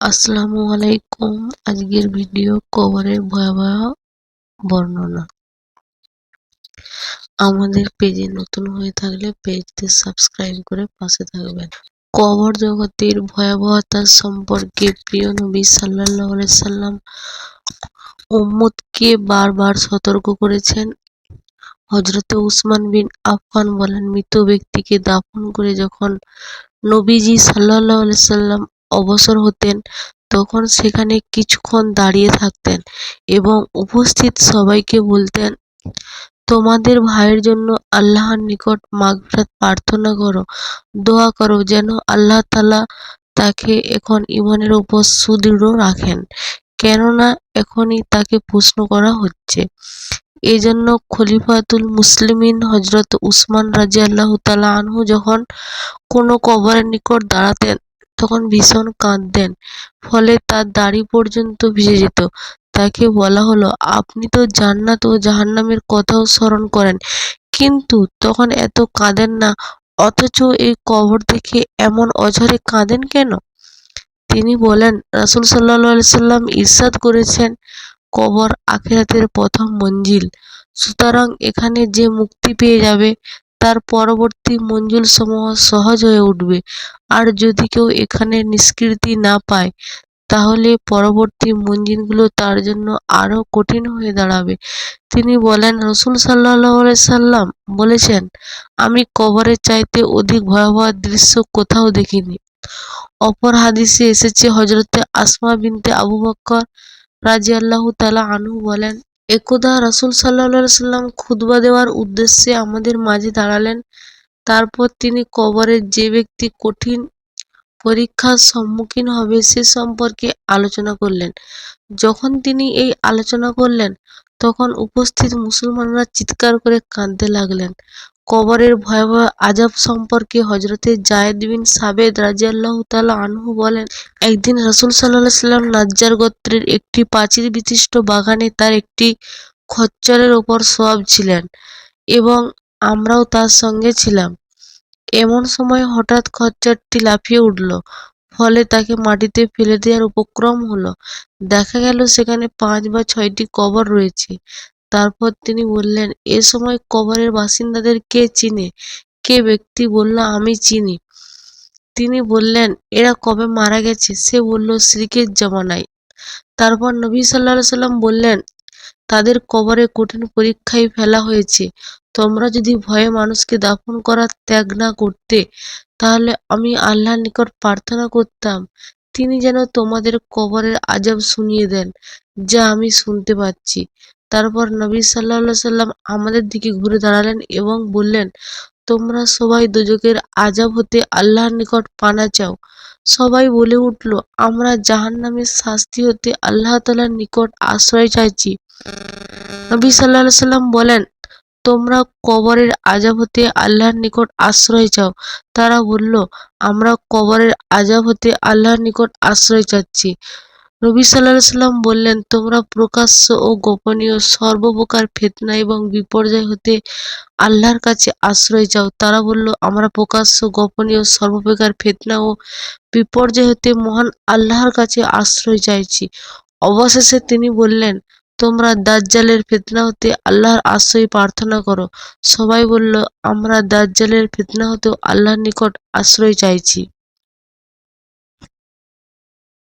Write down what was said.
আসসালামু আলাইকুম। আজকের ভিডিও কবরের ভয়াবহ বর্ণনা। আমাদের পেজে নতুন হয়ে থাকলে পেজটি সাবস্ক্রাইব করে পাশে থাকবেন। কবর জগতের ভয়াবহতা সম্পর্কে প্রিয় নবী সাল্লাল্লাহু আলাইহি সাল্লাম উম্মতকে বারবার সতর্ক করেছেন। হজরতে উসমান বিন আফফান বলেন, মৃত ব্যক্তিকে দাফন করে যখন নবীজি আলাইহি সাল্লাম অবসর হতেন, তখন সেখানে কিছুক্ষণ দাঁড়িয়ে থাকতেন এবং উপস্থিত সবাইকে বলতেন, তোমাদের ভাইয়ের জন্য আল্লাহর নিকট মাগফিরাত প্রার্থনা করো, দোয়া করো যেন আল্লাহ তালা তাকে এখন ইমানের উপর সুদৃঢ় রাখেন। কেননা এখনই তাকে প্রশ্ন করা হচ্ছে। এজন্য খলিফাতুল মুসলিমিন হজরত উসমান রাজি আল্লাহ তালা আনহু যখন কোনো কবরের নিকট দাঁড়াতেন তখন ভীষণ কাঁদতেন, ফলে তার দাড়ি পর্যন্ত ভিজে যেত। তাকে বলা হলো, আপনি তো জান্নাত ও জাহান্নামের কথাও স্মরণ করেন, কিন্তু তখন এত কাঁদেন না, অথচ এই কবর দেখে এমন অঝরে কাঁদেন কেন? তিনি বলেন, রাসুল সাল্লা সাল্লাম ইরশাদ করেছেন, কবর আখেরাতের প্রথম মঞ্জিল। সুতরাং এখানে যে মুক্তি পেয়ে যাবে তার পরবর্তী মঞ্জুল সমূহ সহজ হয়ে উঠবে। আর যদি কেউ এখানে নিষ্কৃতি না পায়, তাহলে পরবর্তী মঞ্জিলগুলো তার জন্য আরও কঠিন হয়ে দাঁড়াবে। তিনি বলেন, রসুল সাল্লাহ সাল্লাম বলেছেন, আমি কবরের চাইতে অধিক ভয়াবহ দৃশ্য কোথাও দেখিনি অপর হাদিসে এসেছে হজরতে আসমা বিনতে আবু বক্কর রাজি আল্লাহ তালা আনু বলেন একদা রসুল সাল্লা সাল্লাম খুদবা দেওয়ার উদ্দেশ্যে আমাদের মাঝে দাঁড়ালেন। তারপর তিনি কবরের যে ব্যক্তি কঠিন পরীক্ষার সম্মুখীন হবে সে সম্পর্কে আলোচনা করলেন। যখন তিনি এই আলোচনা করলেন তখন উপস্থিত মুসলমানরা চিৎকার করে কাঁদতে লাগলেন। কবরের ভয়াবহ আজাব সম্পর্কে হজরতে জায়দ বিন সাবেদ রাজিয়াল্লাহ তালা আনহু বলেন, একদিন রসুল সাল্লাহ সাল্লাম নাজ্জার গোত্রের একটি প্রাচীর বিশিষ্ট বাগানে তার একটি খচ্চরের ওপর সব ছিলেন এবং আমরাও তার সঙ্গে ছিলাম। এমন সময় হঠাৎ খচ্চরটি লাফিয়ে উঠল। ফলে তাকে মাটিতে ফেলে দেওয়ার উপক্রম হলো। দেখা গেল সেখানে পাঁচ বা ছয়টি কবর রয়েছে। তারপর তিনি বললেন, এ সময় কবরের বাসিন্দাদের কে চিনে? কে ব্যক্তি বলল, আমি চিনি? তিনি বললেন, এরা কবে মারা গেছে? সে বলল শ্রীকের জমানায়। তারপর নবী সাল্লাহ সাল্লাম বললেন, তাদের কবরে কঠিন পরীক্ষায় ফেলা হয়েছে। তোমরা যদি ভয়ে মানুষকে দাফন করার ত্যাগ না করতে তাহলে আমি আল্লাহর নিকট প্রার্থনা করতাম, তিনি যেন তোমাদের কবরের আজাব শুনিয়ে দেন, যা আমি শুনতে পাচ্ছি। তারপর নবী সাল্লাহ সাল্লাম আমাদের দিকে ঘুরে দাঁড়ালেন এবং বললেন, তোমরা সবাই দুজকের আজাব হতে আল্লাহর নিকট পানা চাও। সবাই বলে উঠল, আমরা জাহান নামের শাস্তি হতে আল্লাহ তালার নিকট আশ্রয় চাইছি। নবী সাল্লাহ সাল্লাম বলেন তোমরা কবরের আজাব হতে আল্লাহর নিকট আশ্রয় চাও। তারা বলল, আমরা কবরের আজাব হতে আল্লাহর নিকট আশ্রয় চাচ্ছি। নবী সাল্লাহ সাল্লাম বললেন, তোমরা প্রকাশ্য ও গোপনীয় সর্বপ্রকার ফেতনা এবং বিপর্যয় হতে আল্লাহর কাছে আশ্রয় চাও। তারা বলল, আমরা প্রকাশ্য, গোপনীয়, সর্বপ্রকার ফেতনা ও বিপর্যয় হতে মহান আল্লাহর কাছে আশ্রয় চাইছি। অবশেষে তিনি বললেন তোমরা দাজ্জালের ফিতনা হতে আল্লাহর আশ্রয় প্রার্থনা করো। সবাই বলল, আমরা দাজ্জালের ফিতনা হতে আল্লাহর নিকট আশ্রয় চাইছি।